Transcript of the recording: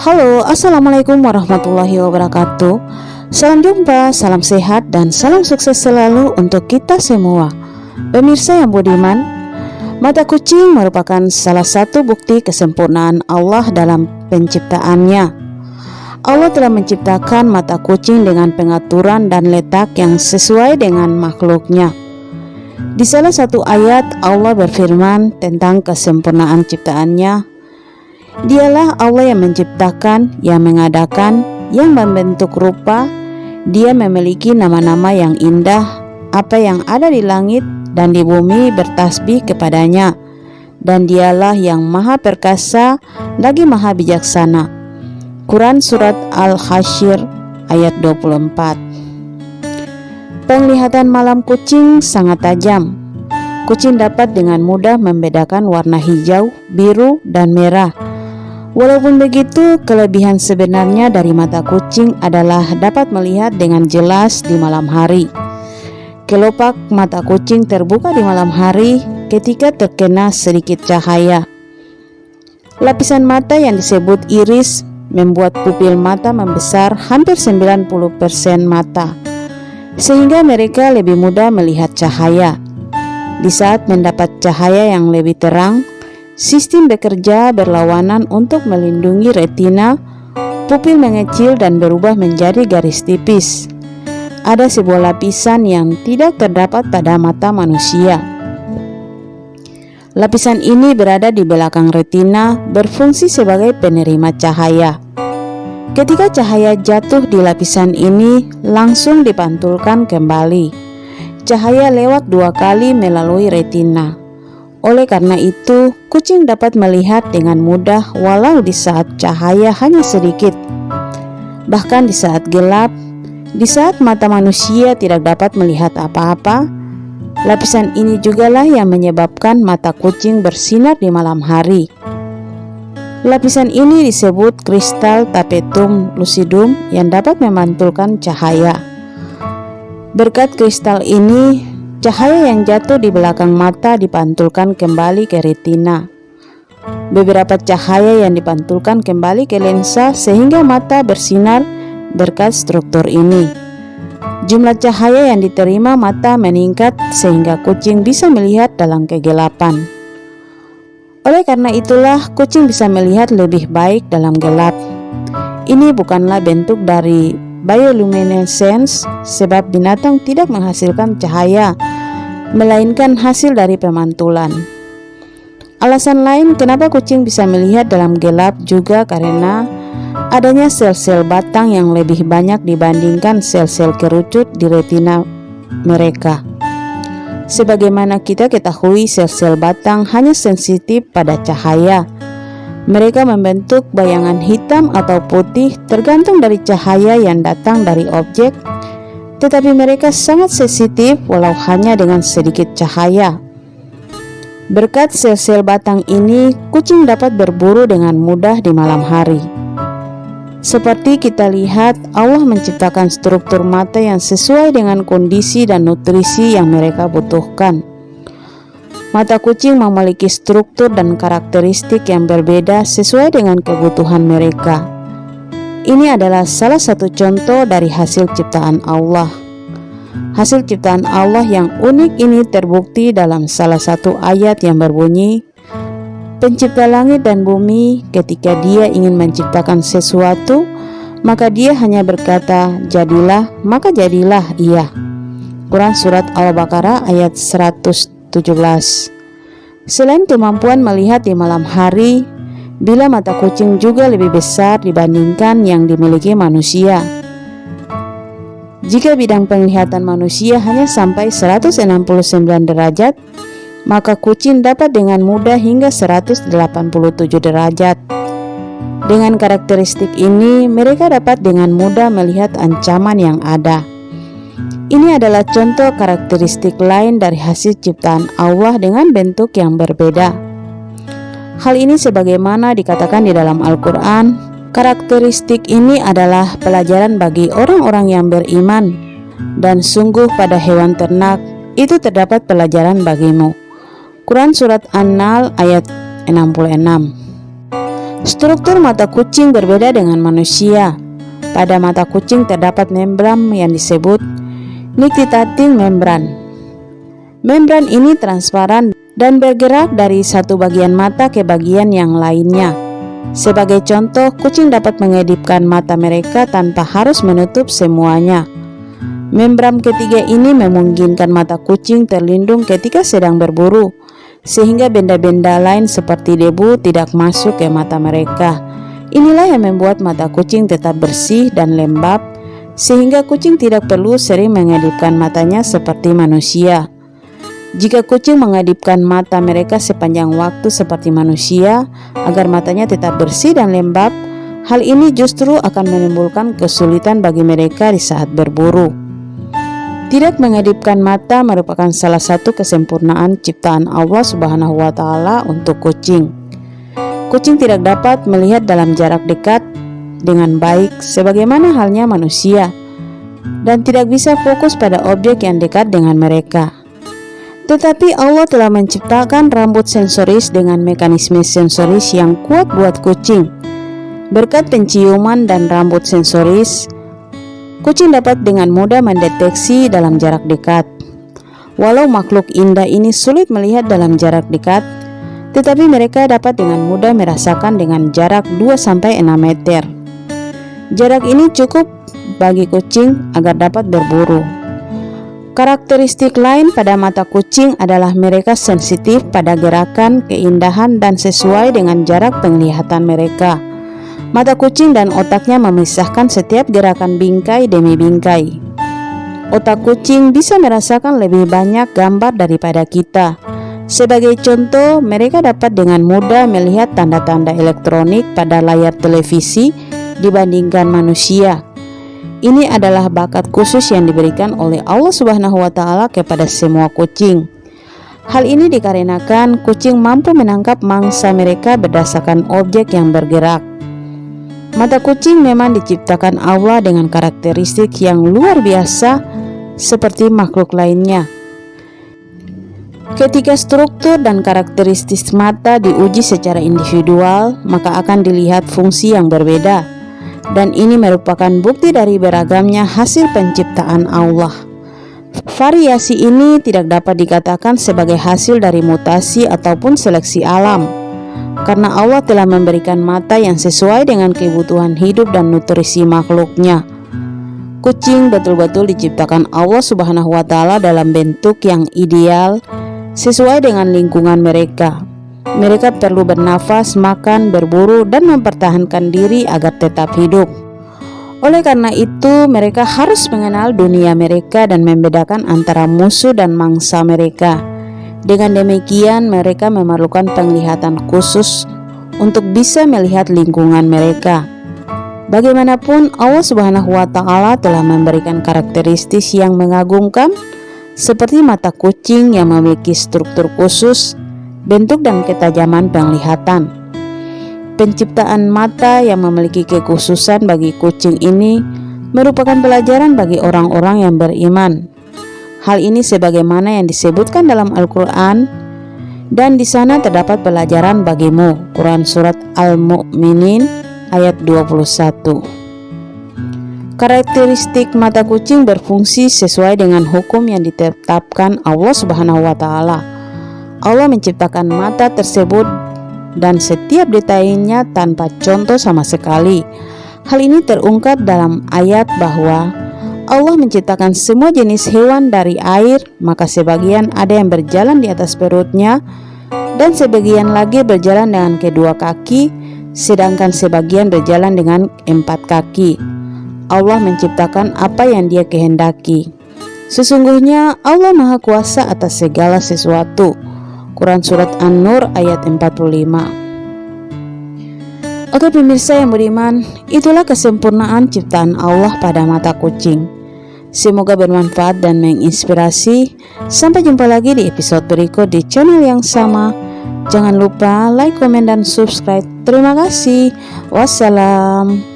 Halo, Assalamualaikum warahmatullahi wabarakatuh. Salam jumpa, salam sehat, dan salam sukses selalu untuk kita semua. Pemirsa yang budiman Mata kucing merupakan salah satu bukti kesempurnaan Allah dalam penciptaannya. Allah telah menciptakan mata kucing dengan pengaturan dan letak yang sesuai dengan makhluknya. Di salah satu ayat Allah berfirman tentang kesempurnaan ciptaannya Dialah Allah yang menciptakan, yang mengadakan, yang membentuk rupa. Dia memiliki nama-nama yang indah. Apa yang ada di langit dan di bumi bertasbih kepadanya. Dan dialah yang maha perkasa lagi maha bijaksana. Quran Surat Al-Hashir ayat 24 Penglihatan malam kucing sangat tajam. Kucing dapat dengan mudah membedakan warna hijau, biru, dan merah Walaupun begitu, kelebihan sebenarnya dari mata kucing adalah dapat melihat dengan jelas di malam hari. Kelopak mata kucing terbuka di malam hari ketika terkena sedikit cahaya. Lapisan mata yang disebut iris membuat pupil mata membesar hampir 90% mata, sehingga mereka lebih mudah melihat cahaya. Di saat mendapat cahaya yang lebih terang, Sistem bekerja berlawanan untuk melindungi retina, pupil mengecil dan berubah menjadi garis tipis. Ada sebuah lapisan yang tidak terdapat pada mata manusia. Lapisan ini berada di belakang retina, berfungsi sebagai penerima cahaya. Ketika cahaya jatuh di lapisan ini, langsung dipantulkan kembali. Cahaya lewat dua kali melalui retina. Oleh karena itu, kucing dapat melihat dengan mudah walau di saat cahaya hanya sedikit. Bahkan di saat gelap, di saat mata manusia tidak dapat melihat apa-apa, lapisan ini jugalah yang menyebabkan mata kucing bersinar di malam hari. Lapisan ini disebut kristal tapetum lucidum yang dapat memantulkan cahaya. Berkat kristal ini, Cahaya yang jatuh di belakang mata dipantulkan kembali ke retina. Beberapa cahaya yang dipantulkan kembali ke lensa sehingga mata bersinar berkat struktur ini. Jumlah cahaya yang diterima mata meningkat sehingga kucing bisa melihat dalam kegelapan. Oleh karena itulah kucing bisa melihat lebih baik dalam gelap. Ini bukanlah bentuk dari bioluminescence sebab binatang tidak menghasilkan cahaya melainkan hasil dari pemantulan. Alasan lain kenapa kucing bisa melihat dalam gelap juga karena adanya sel-sel batang yang lebih banyak dibandingkan sel-sel kerucut di retina mereka. Sebagaimana kita ketahui, sel-sel batang hanya sensitif pada cahaya, mereka membentuk bayangan hitam atau putih tergantung dari cahaya yang datang dari objek, tetapi mereka sangat sensitif walau hanya dengan sedikit cahaya. Berkat sel-sel batang ini, kucing dapat berburu dengan mudah di malam hari. Seperti kita lihat, Allah menciptakan struktur mata yang sesuai dengan kondisi dan nutrisi yang mereka butuhkan. Mata kucing memiliki struktur dan karakteristik yang berbeda sesuai dengan kebutuhan mereka. Ini adalah salah satu contoh dari hasil ciptaan Allah. Hasil ciptaan Allah yang unik ini terbukti dalam salah satu ayat yang berbunyi, "Pencipta langit dan bumi, ketika Dia ingin menciptakan sesuatu, maka Dia hanya berkata, 'Jadilah,' maka jadilah ia." Quran Surat Al-Baqarah ayat 100 17. Selain kemampuan melihat di malam hari, bila mata kucing juga lebih besar dibandingkan yang dimiliki manusia. Jika bidang penglihatan manusia hanya sampai 169 derajat, maka kucing dapat dengan mudah hingga 187 derajat. Dengan karakteristik ini, mereka dapat dengan mudah melihat ancaman yang ada. Ini adalah contoh karakteristik lain dari hasil ciptaan Allah dengan bentuk yang berbeda. Hal ini sebagaimana dikatakan di dalam Al-Quran, karakteristik ini adalah pelajaran bagi orang-orang yang beriman dan sungguh pada hewan ternak itu terdapat pelajaran bagimu. Quran Surat An-Nahl ayat 66 Struktur mata kucing berbeda dengan manusia. Pada mata kucing terdapat membran yang disebut nictitating membran. Membran ini transparan dan bergerak dari satu bagian mata ke bagian yang lainnya. Sebagai contoh, kucing dapat mengedipkan mata mereka tanpa harus menutup semuanya. Membran ketiga ini memungkinkan mata kucing terlindung ketika sedang berburu, sehingga benda-benda lain seperti debu tidak masuk ke mata mereka. Inilah yang membuat mata kucing tetap bersih dan lembab sehingga kucing tidak perlu sering mengedipkan matanya seperti manusia. Jika kucing mengedipkan mata mereka sepanjang waktu seperti manusia agar matanya tetap bersih dan lembab, hal ini justru akan menimbulkan kesulitan bagi mereka di saat berburu. Tidak mengedipkan mata merupakan salah satu kesempurnaan ciptaan Allah Subhanahu wa taala untuk kucing. Kucing tidak dapat melihat dalam jarak dekat dengan baik sebagaimana halnya manusia dan tidak bisa fokus pada objek yang dekat dengan mereka. Tetapi Allah telah menciptakan rambut sensoris dengan mekanisme sensoris yang kuat buat kucing. Berkat penciuman dan rambut sensoris, kucing dapat dengan mudah mendeteksi dalam jarak dekat. Walau makhluk indah ini sulit melihat dalam jarak dekat, tetapi mereka dapat dengan mudah merasakan dengan jarak 2-6 meter. Jarak ini cukup bagi kucing agar dapat berburu. Karakteristik lain pada mata kucing adalah mereka sensitif pada gerakan, keindahan, dan sesuai dengan jarak penglihatan mereka. Mata kucing dan otaknya memisahkan setiap gerakan bingkai demi bingkai. Otak kucing bisa merasakan lebih banyak gambar daripada kita. Sebagai contoh, mereka dapat dengan mudah melihat tanda-tanda elektronik pada layar televisi dibandingkan manusia. Ini adalah bakat khusus yang diberikan oleh Allah Subhanahu wa taala kepada semua kucing. Hal ini dikarenakan kucing mampu menangkap mangsa mereka berdasarkan objek yang bergerak. Mata kucing memang diciptakan Allah dengan karakteristik yang luar biasa seperti makhluk lainnya. Ketika struktur dan karakteristik mata diuji secara individual, maka akan dilihat fungsi yang berbeda dan ini merupakan bukti dari beragamnya hasil penciptaan Allah. Variasi ini tidak dapat dikatakan sebagai hasil dari mutasi ataupun seleksi alam, karena Allah telah memberikan mata yang sesuai dengan kebutuhan hidup dan nutrisi makhluknya. Kucing betul-betul diciptakan Allah Subhanahu wa Ta'ala dalam bentuk yang ideal sesuai dengan lingkungan mereka. Mereka perlu bernafas, makan, berburu, dan mempertahankan diri agar tetap hidup. Oleh karena itu, mereka harus mengenal dunia mereka dan membedakan antara musuh dan mangsa mereka. Dengan demikian, mereka memerlukan penglihatan khusus untuk bisa melihat lingkungan mereka. Bagaimanapun, Allah Subhanahu wa Ta'ala telah memberikan karakteristik yang mengagumkan, seperti mata kucing yang memiliki struktur khusus bentuk dan ketajaman penglihatan. Penciptaan mata yang memiliki kekhususan bagi kucing ini merupakan pelajaran bagi orang-orang yang beriman. Hal ini sebagaimana yang disebutkan dalam Al-Quran dan di sana terdapat pelajaran bagimu. Quran Surat Al-Mu'minin ayat 21 Karakteristik mata kucing berfungsi sesuai dengan hukum yang ditetapkan Allah Subhanahu wa taala. Allah menciptakan mata tersebut dan setiap detailnya tanpa contoh sama sekali. Hal ini terungkap dalam ayat bahwa Allah menciptakan semua jenis hewan dari air, maka sebagian ada yang berjalan di atas perutnya dan sebagian lagi berjalan dengan kedua kaki, sedangkan sebagian berjalan dengan empat kaki. Allah menciptakan apa yang Dia kehendaki. Sesungguhnya Allah Maha Kuasa atas segala sesuatu. Quran Surat An-Nur ayat 45 Oke pemirsa yang beriman, itulah kesempurnaan ciptaan Allah pada mata kucing. Semoga bermanfaat dan menginspirasi. Sampai jumpa lagi di episode berikut di channel yang sama. Jangan lupa like, komen, dan subscribe. Terima kasih. Wassalam.